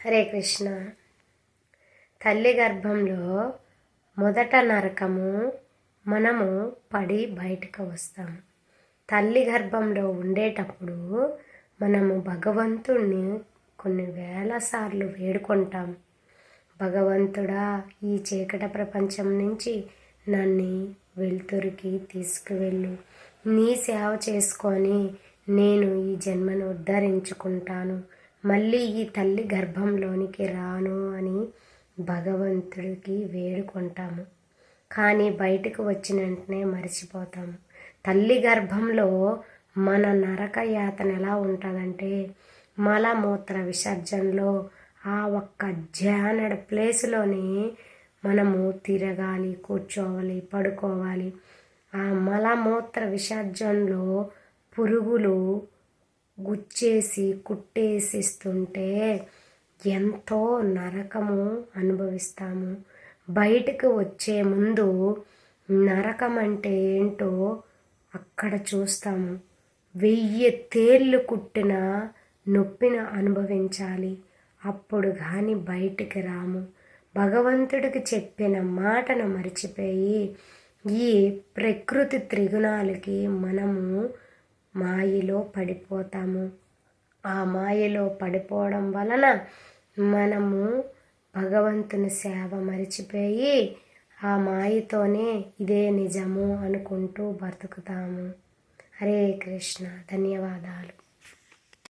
హరే కృష్ణ. తల్లి గర్భంలో మొదట నరకము మనము పడి బయటకు వస్తాము తల్లి గర్భంలో ఉండేటప్పుడు మనము భగవంతుణ్ణి కొన్ని వేల సార్లు వేడుకుంటాం. భగవంతుడా ఈ చీకట ప్రపంచం నుంచి నన్ను వెలుతురికి తీసుకువెళ్ళు. నీ సేవ చేసుకొని నేను ఈ జన్మను ఉద్ధరించుకుంటాను. మళ్ళీ ఈ తల్లి గర్భంలోనికి రాను అని భగవంతుడికి వేడుకుంటాము. కానీ బయటకు వచ్చిన వెంటనే మర్చిపోతాము. తల్లి గర్భంలో మన నరక యాతన ఎలా ఉంటుందంటే మలమూత్ర విసర్జనలో ఆ ఒక్క జానడ ప్లేస్లోనే మనము తిరగాలి కూర్చోవాలి పడుకోవాలి. ఆ మలమూత్ర విసర్జనలో పురుగులు గుచ్చేసి కుట్టేసిస్తుంటే ఎంతో నరకము అనుభవిస్తాము. బయటకు వచ్చే ముందు నరకం అంటే ఏంటో అక్కడ చూస్తాము. వెయ్యి తేళ్ళు కుట్టిన నొప్పిన అనుభవించాలి. అప్పుడు కానీ బయటికి రాము. భగవంతుడికి చెప్పిన మాటను మర్చిపోయి ఈ ప్రకృతి త్రిగుణాలకి మనము మాయలో పడిపోతాము. ఆ మాయలో పడిపోవడం వలన మనము భగవంతుని సేవ మరిచిపోయి ఆ మాయతోనే ఇదే నిజము అనుకుంటూ బ్రతుకుతాము. హరే కృష్ణ. ధన్యవాదాలు.